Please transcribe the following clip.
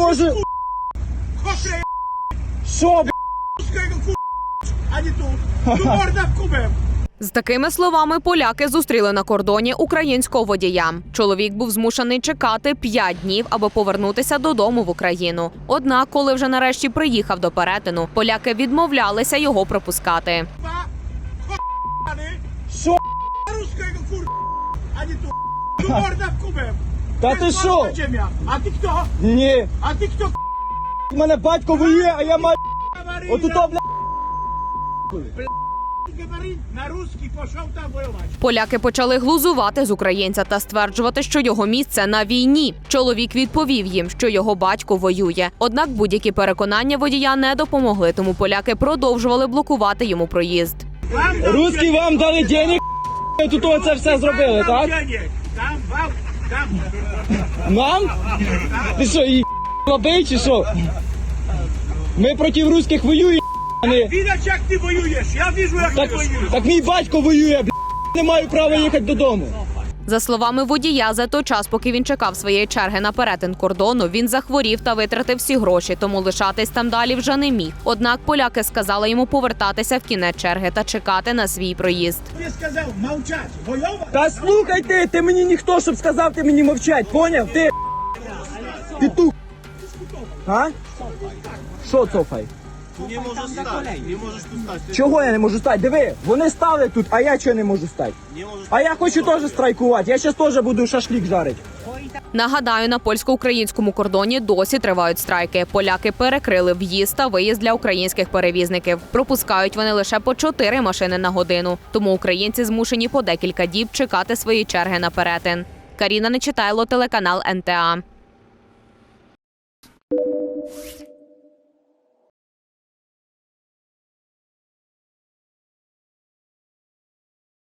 можу. Хохре, Що, б***? а не тут. Ту морда в кубе. З такими словами поляки зустріли на кордоні українського водія. Чоловік був змушений чекати 5 днів, аби повернутися додому в Україну. Однак, коли вже нарешті приїхав до перетину, поляки відмовлялися його пропускати. Що? русская кур, а не тут. Ту морда в кубе. Та ти що? А ти хто? Ні. А ти хто? У мене батько воює, а я маю. Говори, Отут, на- бля. На русский, пошел там. Поляки почали глузувати з українця та стверджувати, що його місце на війні. Чоловік відповів їм, що його батько воює. Однак будь-які переконання водія не допомогли, тому поляки продовжували блокувати йому проїзд. Русські вам дали денег, тут оце все зробили, так? Там, вам, там. Нам? Ти що, і лобий чи що? Ми проти русських воюємо, а не. Видать, як ти воюєш. Я вижу, як Так, ти воюєш. так мій батько воює, бля. Не маю права їхати додому. За словами водія, за той час, поки він чекав своєї черги на перетин кордону, він захворів та витратив всі гроші, тому лишатись там далі вже не міг. Однак поляки сказали йому повертатися в кінець черги та чекати на свій проїзд. Ти сказав мовчать. Воювати? Та слухай ти, ти мені ніхто, щоб сказав, ти мені мовчать, поняв? Ти петух. А? Що цофай? Możesz stać, nie możesz tu stać. Ty Чого я не можу стати? Диви, вони стали тут, а я чого не можу стати? nie możesz А я хочу теж страйкувати. Я зараз теж буду шашлик жарити. Нагадаю, на польсько-українському кордоні досі тривають страйки. Поляки перекрили в'їзд та виїзд для українських перевізників. Пропускають вони лише по чотири машини на годину. Тому українці змушені по декілька діб чекати свої черги на перетин. Каріна Нечитайло, телеканал НТА.